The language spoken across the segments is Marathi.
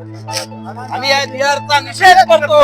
आम्ही या बिहारचा निषेध करतो.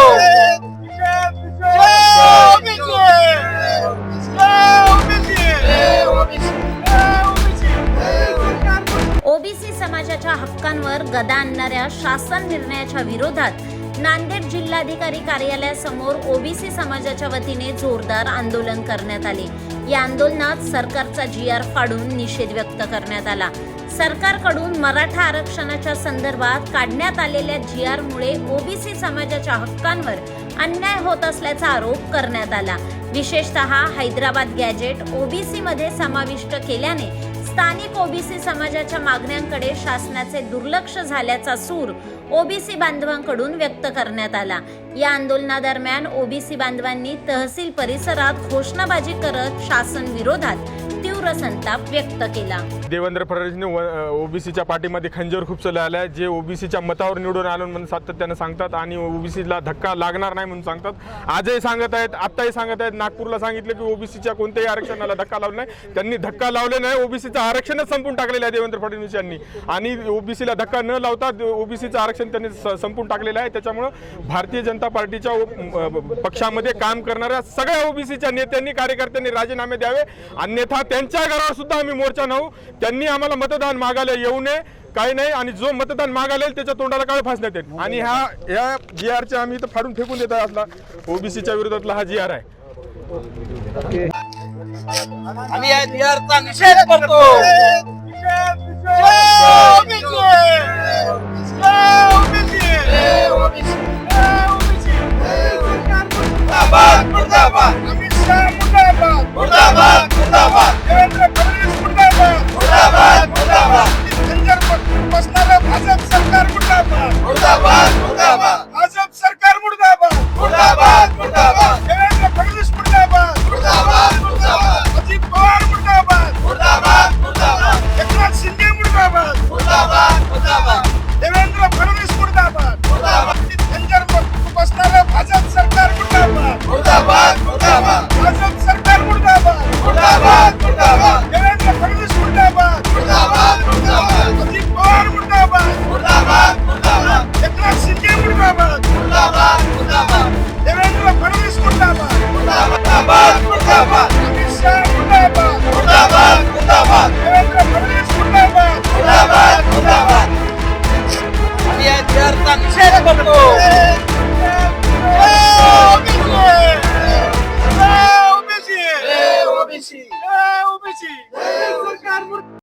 ओबीसी समाजाच्या हक्कांवर गदा आणणाऱ्या शासन निर्णयाच्या विरोधात नांदेड जिल्हाधिकारी कार्यालयासमोर ओबीसी समाजाच्या वतीने जोरदार आंदोलन करण्यात आले. या आंदोलनात सरकारचा जी आर फाडून निषेध व्यक्त करण्यात आला. सरकारकडून मराठा आरक्षणाच्या संदर्भात काढण्यात आलेल्या जी आरमुळे ओबीसी समाजाच्या हक्कांवर अन्याय होत असल्याचा आरोप करण्यात आला. विशेषतः हैदराबाद गॅजेट ओबीसी मध्ये समाविष्ट केल्याने स्थानिक ओबीसी समाजाच्या मागण्यांकडे शासनाचे दुर्लक्ष झाल्याचा सूर ओबीसी बांधवांकडून व्यक्त करण्यात आला. या आंदोलनादरम्यान ओबीसी बांधवांनी तहसील परिसरात घोषणाबाजी करत शासन विरोधात तीव्र संताप व्यक्त केला. देवेंद्र फडणवीसने ओबीसीच्या पाठीमध्ये खंजर खूपसले आल्या जे ओबीसीच्या मतावर निवडून आलो म्हणून सातत्यानं सांगतात आणि ओबीसीला धक्का लागणार नाही म्हणून सांगतात. आजही सांगत आहेत आत्ताही सांगत आहेत. नागपूरला सांगितलं की ओबीसीच्या कोणत्याही आरक्षणाला धक्का लावला नाही त्यांनी धक्का लावले नाही ओबीसीचं आरक्षणच संपून टाकलेलं आहे देवेंद्र फडणवीस यांनी. आणि ओबीसीला धक्का न लावता ओबीसीचं आरक्षण त्यांनी संपून टाकलेलं आहे. त्याच्यामुळं भारतीय जनता पार्टीच्या पक्षामध्ये काम करणाऱ्या सगळ्या ओबीसीच्या नेत्यांनी कार्यकर्त्यांनी राजीनामे द्यावे. अन्यथा त्यांच्या घरावर सुद्धा आम्ही मोर्चा नव्हू त्यांनी आम्हाला मतदान मागायला येऊ नये काही नाही. आणि जो मतदान मागायला येईल त्याच्या तोंडाला काळ फासण्यात येईल. आणि ह्या ह्या जी आरच्या आम्ही इथं फाडून फेकून देत असला ओबीसीच्या विरोधातला हा जी आर आहे. आम्ही या बिहारचा निषेध करतो. मुर्दाबाद मुर्दाबाद. भाजप सरकार मुर्दाबाद. मुर्दाबाद मुर्दाबाद. देवेंद्र फडणवीस मुर्दाबाद. मुर्दाबाद मुर्दाबाद. अजित पवार मुर्दाबाद. मुर्दाबाद मुर्दाबाद. एकनाथ शिंदे मुर्दाबाद. मुर्दाबाद मुर्दाबाद. देवेंद्र फडणवीस मुर्दाबाद. मुर्दाबाद. खंजर बसणारं भाजप सरकार मुर्दाबाद. मुर्दाबाद मुर्दाबाद. भाजप सरकार मुर्दाबाद. मुर्दाबाद. তারপর